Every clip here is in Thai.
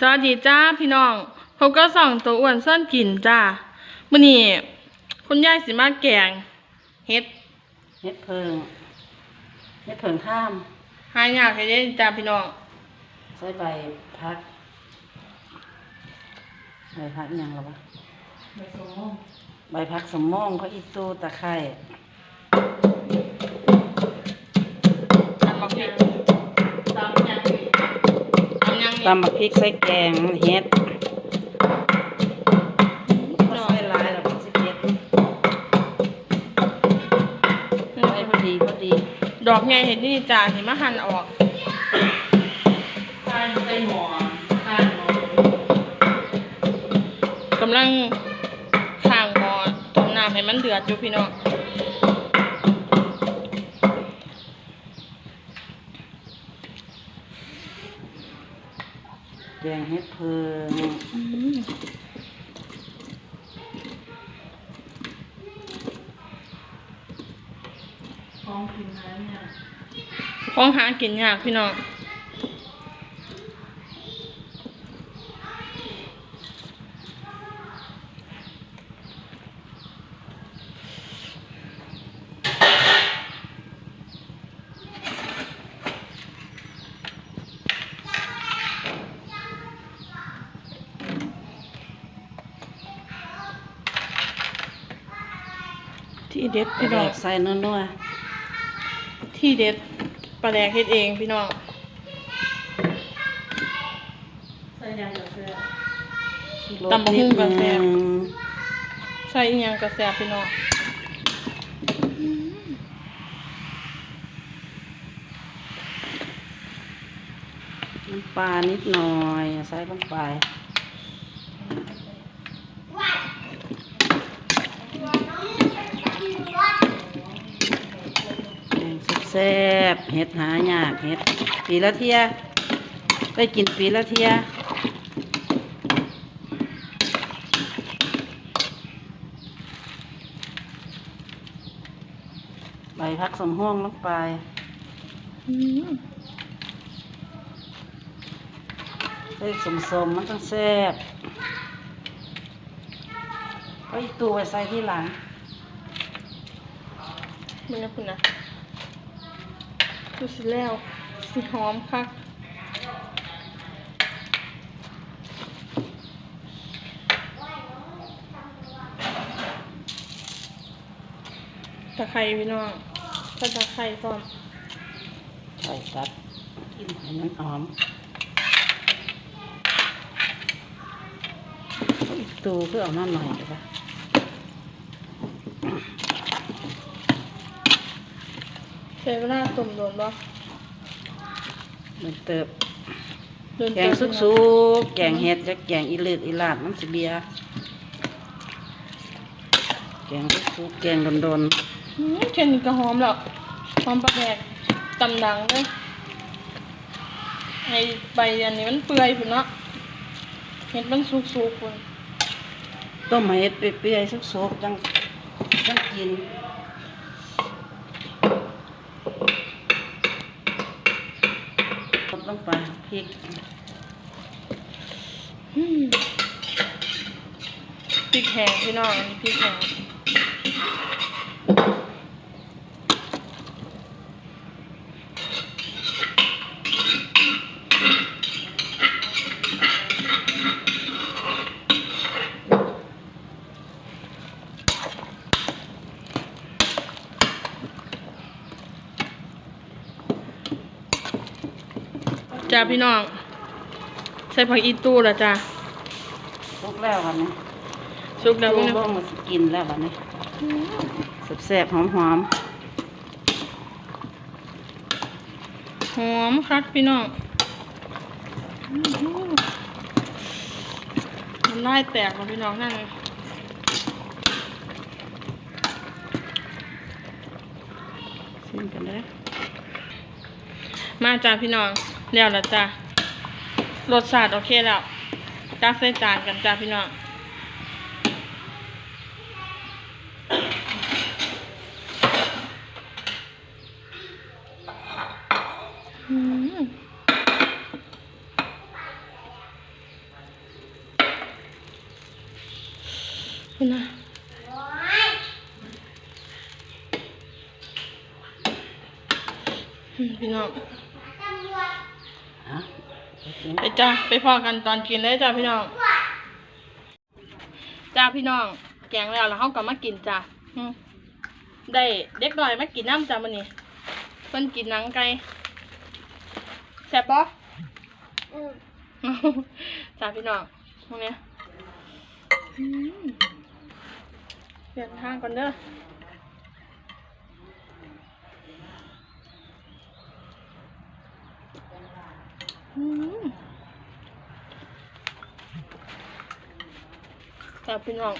สวัสดีจ้าพี่น้องพบก็ส่องตัวอ้วนซ่อนกินจ้ามื้อนี้คุณยายสิมาแกงเฮ็ดเฮ็ดเพิงเฮ็ดเพิงข้ามหายากให้ได้จ้าพี่น้องใส่ใบพักใบพักอิหยังหรอวะใบพักสมมองเขาอีตูตะไคร้ ตำยังตำบักพริกใส่แกงเฮ็ดก็ใส่หลายแล้วมันสิเผ็ดใส่พอดีพอดีดอกไงเห็ดนี่จ้าสิมาหั่นออกใส่ใส่หม้อใส่หม้อกำลังข้างหม้อต้มน้ำให้มันเดือดอยู่พี่น้อง แกงเฮ็ดเพิงของหากินยากพี่น้องที่ เด็ดพี่พี่ดน้อองกใส่นัวที่เด็ดปลาแดกเฮ็ดเองพี่น้องๆใส่ยังกับเสื้อตำบักหุ่งกับแซ่บใส่อีหยังกระแสบพี่น้องน้ำปลานิดหน่อยใส่ลงไปแกง แซ่บๆเห็ดหายากเห็ดปีละเทียได้กินปีละเทียใบพักสมห้วงลงไปอืมใส่สมสมๆมันต้องแซ่บก็อีกตัวไว้ใส่ที่หลัง มันนะคุณนะ ดูสิแล้วสิหอมคักตะไคร้พี่น้องถ้าตะไคร้พร้อมใส่ตัดกินให้มันหอมอีกตัวคือเอาน้ำหน่อยได้ปะ ใช้เวลาต้มโดนบ่มันเติบโดนแกงสุกสุกๆแกงเห็ดจะแกงอีเลือดอีลาดมันสิเบียแกงสุกสุกๆแกงโดนอืมแค่นี้ก็หอมแล้วหอมปลาแดกตำดังเลยไอ้ใบอันนี้มันเปื่อยพุ่นเนาะเห็ดมันสุกๆพุ่นๆต้มให้เห็ดเปื่อยๆสุกสุกๆจังจังกิน ลดลงไปพริกพริกแห้งพี่น้องพริกแห้ง จ้าพี่น้อง ใส่ผักอีตูละจ้าสุกแล้ววันนี้สุกแล้วลูพี่กน้องมาสิกินแล้ววันนี้แซ่บๆหอมหอมคักพี่น้องอื้อหือมันไล่แตกแล้วพี่น้องนั่นเลยๆชิมกันเลยมาจ้าพี่น้อง แล้วละจ้ารสชาติโอเคแล้วจ้าใส่จานกันจ้าพี่น้องคุณนะพี่น้อง ไปจ้าไปพอกันตอนกินเลยจ้าพี่น้อง จ้าพี่น้อง แกงแล้วแล้วเขาก็มากินจ้าอืมได้เด็กหน่อยมากินน้ำจ้ามันนี่เพิ่นกินหนังไก่แซ่บปะจ้าพี่น้องตรงเนี้ยอืมเปลี่ยนทางก่อนเด้อ จ้าพี่น้อง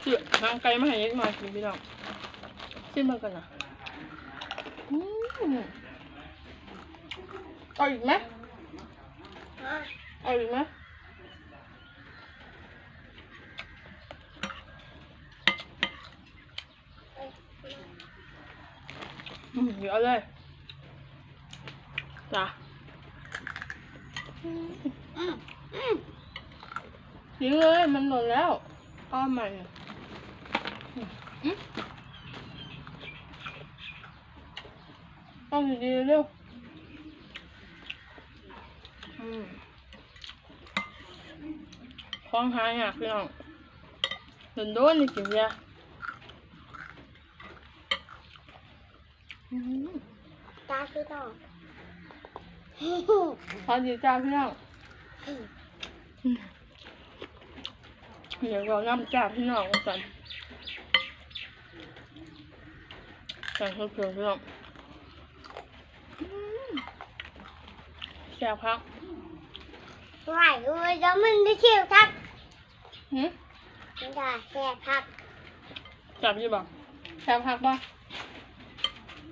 เสือทางไกลมาให้เล็กหน่อยกินพี่น้องชิมมากันนะอืมเอาอีกไหมเอาอีกไหม เดี๋ยวเอาเลยจ้ะยิงเลย มันหล่นแล้วเอ้อมใหม่อะอืมอืมเอาดีๆเร็วอืมคล้องหายอะพี่น้องโดนโดนๆนี่กินยา อืมตาคือต่อพอดีจ้าพี่น้องเดี๋ยวเราน้ำจ้าพี่น้องกันใส่เพื่อนๆพี่น้องอืมแซ่บครับไหวเลยแล้วมันได้เชี่ยวทักหืมมันได้แค่พักจับอยี่บ่แซ่บพักป่ะอื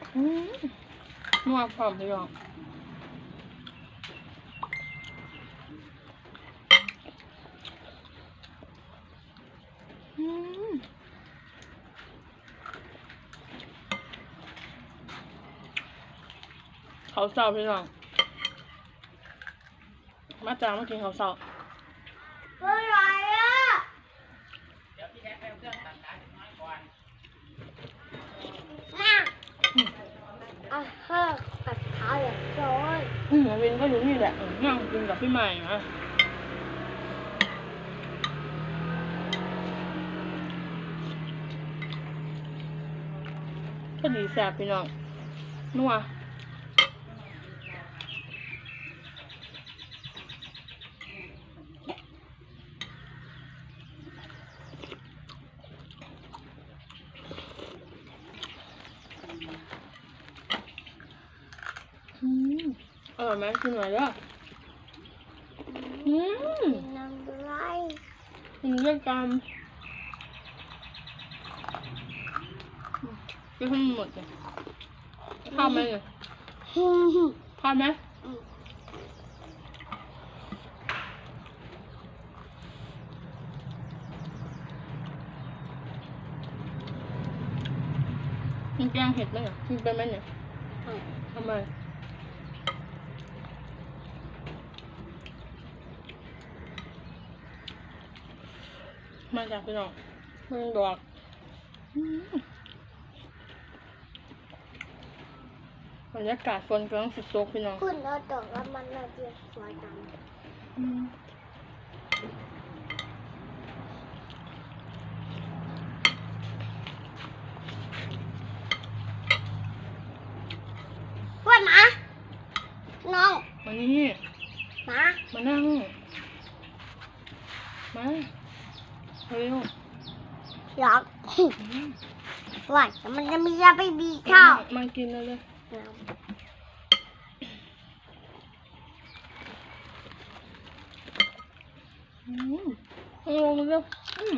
ม นัวพร้อมพี่น้องอืมเขาเศร้าพี่น้อง มาจ้ามากินเขาเศร้า เมื่อไรอะมาเอาเฮ้อกับเขาอย่างโจย อืมวินก็อยู่นี่แหละนั่งกินกับพี่ใหม่นะก็ดีแซ่บพี่น้องนัวอืม อร่อยไหมกินหน่อยเด้ออืมน้ำไรกินเรื่องกันกินให้หมดเลยข้าวไหมเนี่ยฮึ่มฮึ่มข้าวไหมกินแกงเห็ดไหมเนี่ยกินเป็นไหมเนี่ยทำไม มาจากพี่น้องเมืองดอกอืมบรรยากาศฝนกำลังสุดโซกพี่น้องคุณเอาดอกแล้วมันเราเรียกสวยจังอืมว่าหมาน้องมานี่หมามานั่งมา เร็วหลอกอืมว่าแต่มันจะมีจะไปบีข้าวมากินเลยเลยอืมเอาลงมาเร็วอืม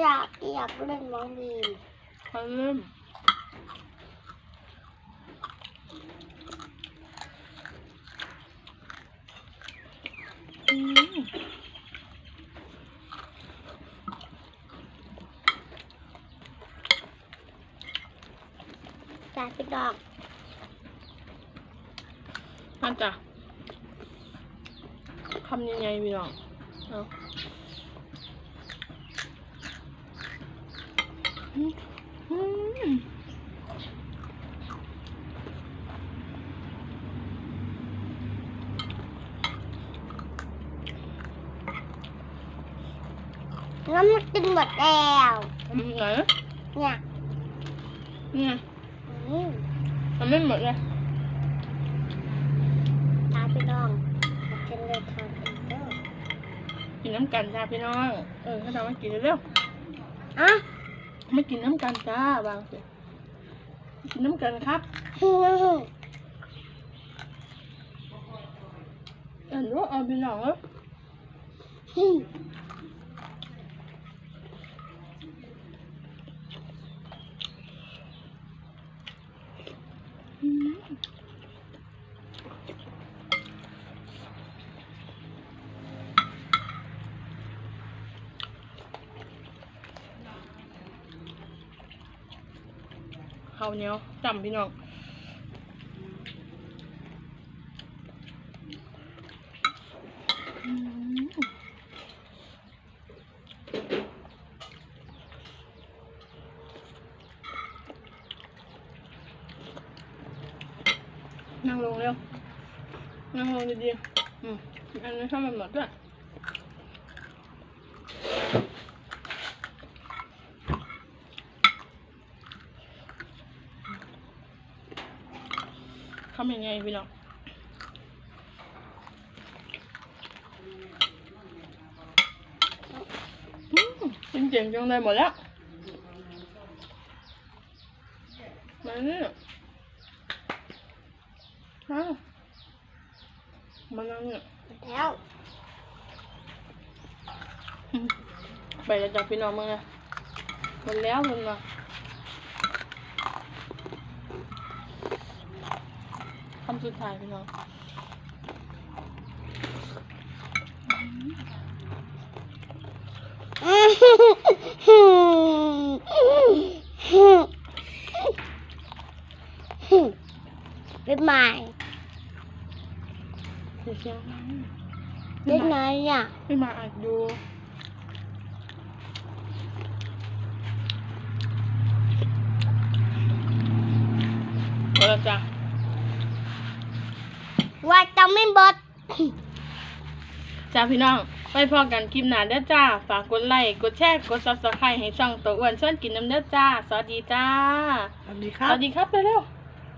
อยากอยากเล่นมองบีนเอาเริ่มอืม พี่น้องน่าจะคำยังไงพี่น้องเอา ไม่หมดเลยตาพี่น้องมากินเลยทานเองเด้อกินน้ำกันจ้าพี่น้อง เออถ้าทำมากินเร็วอะๆไม่กินน้ำกันจ้าบางสิกินน้ำกันครับฮึ่มเอันรู้เอาพี่น้องเอ้ยฮึ่มอืม ข้าวเหนียวจำพี่น้องอืม นั่งลงเร็ว นั่งลงดีๆอืมอันนี้ทำแบบหมดด้วยทำยังไงพี่น้องอืมจริงๆจังเลยหมดแล้ว มาเนี่ยอ้าวมานั่งเนี่ย แล้ว อืม ไปแล้วจากพี่น้องมึงนะหมดแล้วมึงนะคำสุดท้ายพี่น้องอืมฮึ่มฮึ่มฮึ่มฮึ่มเป็นใหม่เสียงดังเป็นไงอะไม่มาอัดดูหมด แล้วจ้ะว่าจะไม่บดจ้าพี่น้องไปพอกันคลิปหน้าเด้อจ้า ฝากกดไลค์ กดแชร์ กดซับสไครต์ให้ช่องตัวอ้วนชวนกินน้ำเด้อจ้า สวัสดีจ้า สวัสดีคสรับวัสดีครับไปเร็ว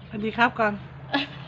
สวัสดีครับก่อนๆ